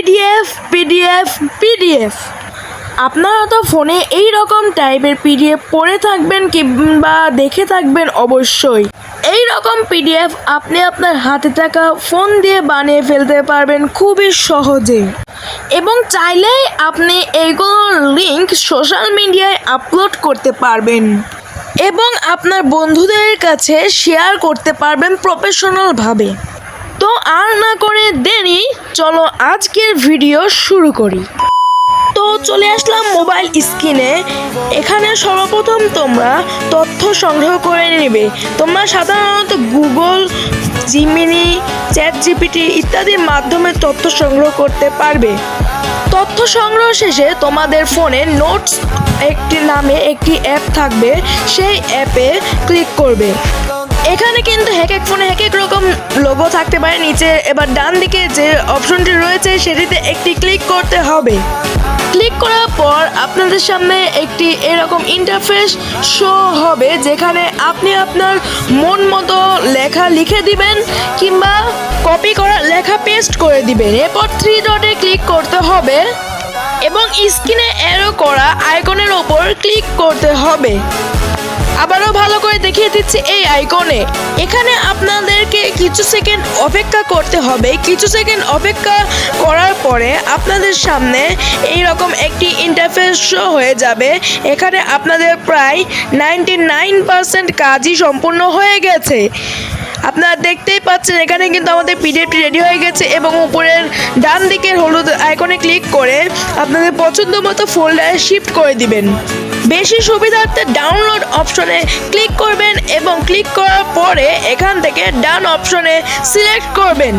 PDF PDF PDF আপনারা তো ফোনে এই রকম টাইপের পিডিএফ পড়ে থাকবেন কিংবা দেখে থাকবেন অবশ্যই। এই রকম পিডিএফ আপনি আপনার হাতে থাকা ফোন দিয়ে বানিয়ে ফেলতে পারবেন খুবই সহজে। এবং চাইলেই আপনি এইগুলোর লিংক সোশ্যাল মিডিয়ায় আপলোড করতে পারবেন। এবং আপনার বন্ধুদের কাছে শেয়ার করতে পারবেন প্রফেশনালভাবে তো আর না দেরি, চলো আজকের ভিডিও শুরু করি। তো চলে আসলাম মোবাইল স্ক্রিনে এখানে সর্বপ্রথম তোমরা তথ্য সংগ্রহ করে নেবে। তোমরা সাধারণত গুগল জিমিনি চ্যাট জিপিটি ইত্যাদির মাধ্যমে তথ্য সংগ্রহ করতে পারবে। তথ্য সংগ্রহ শেষে তোমাদের ফোনে নোটস একটি নামে একটি অ্যাপ থাকবে। সেই অ্যাপে ক্লিক করবে। এখানে কিন্তু এক এক ফোনে এক এক রকম লোগো থাকতে পারে। নিচে এবার ডান দিকে যে অপশনটি রয়েছে, সেটিতে একটি ক্লিক করতে হবে। ক্লিক করার পর আপনাদের সামনে একটি এরকম ইন্টারফেস শো হবে, যেখানে আপনি আপনার মন মতো লেখা লিখে দিবেন কিংবা কপি করা লেখা পেস্ট করে দিবেন। এরপর থ্রি ডটে ক্লিক করতে হবে এবং স্ক্রিনে অ্যারো করা আইকনের ওপর ক্লিক করতে হবে। আবারও ভালো করে দেখিয়ে দিচ্ছি এই আইকনে। এখানে আপনাদেরকে কিছু সেকেন্ড অপেক্ষা করতে হবে। কিছু সেকেন্ড অপেক্ষা করার পরে আপনাদের সামনে এই রকম একটি ইন্টারফেস শো হয়ে যাবে। এখানে আপনাদের প্রায় নাইনটি নাইন পার্সেন্ট কাজই সম্পূর্ণ হয়ে গেছে। আপনারা দেখতেই পাচ্ছেন, এখানে কিন্তু আমাদের পিডিএফটি রেডি হয়ে গেছে এবং উপরের ডান দিকের হলুদ আইকনে ক্লিক করে আপনাদের পছন্দ মতো ফোল্ডারে শিফট করে দিবেন। বেশি সুবিধার্থে ডাউনলোড অপশনে ক্লিক করবেন এবং ক্লিক করার পরে এখান থেকে ডান অপশনে সিলেক্ট করবেন।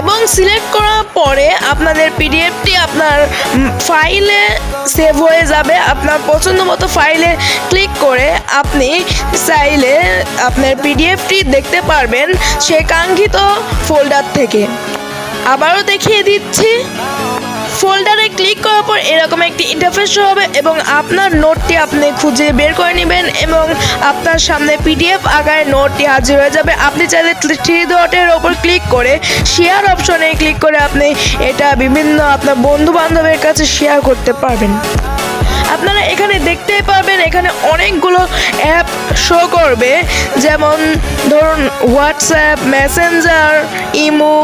এবং সিলেক্ট করার পরে আপনাদের পিডিএফটি আপনার ফাইলে সেভ হয়ে যাবে। আপনার পছন্দ মতো ফাইলে ক্লিক করে আপনি চাইলে আপনার পিডিএফটি দেখতে পারবেন সে কাঙ্ক্ষিত ফোল্ডার থেকে। আবারও দেখিয়ে দিচ্ছি। ফোল্ডারে ক্লিক করার পর এরকম একটি ইন্টারফেস হবে এবং আপনার নোটটি আপনি খুঁজে বের করে নেবেন এবং আপনার সামনে পিডিএফ আগায় নোটটি হাজির হয়ে যাবে। আপনি চাইলে থ্রি ডটের ওপর ক্লিক করে শেয়ার অপশনে ক্লিক করে আপনি এটা বিভিন্ন আপনার বন্ধু বান্ধবের কাছে শেয়ার করতে পারবেন। আপনারা এখানে দেখতেই পারবেন, এখানে অনেকগুলো অ্যাপ শো করবে। যেমন ধরুন হোয়াটসঅ্যাপ মেসেঞ্জার ইমো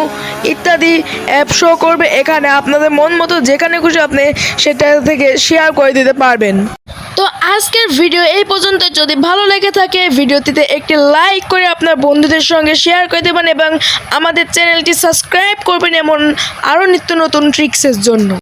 ইত্যাদি অ্যাপ শো করবে। এখানে আপনাদের মন মতো যেখানে খুশি আপনি সেটা থেকে শেয়ার করে দিতে পারবেন। তো আজকের ভিডিও এই পর্যন্ত। যদি ভালো লেগে থাকে, ভিডিওটিতে একটি লাইক করে আপনার বন্ধুদের সঙ্গে শেয়ার করে দেবেন এবং আমাদের চ্যানেলটি সাবস্ক্রাইব করবেন এমন আরও নিত্য নতুন ট্রিক্সের জন্য।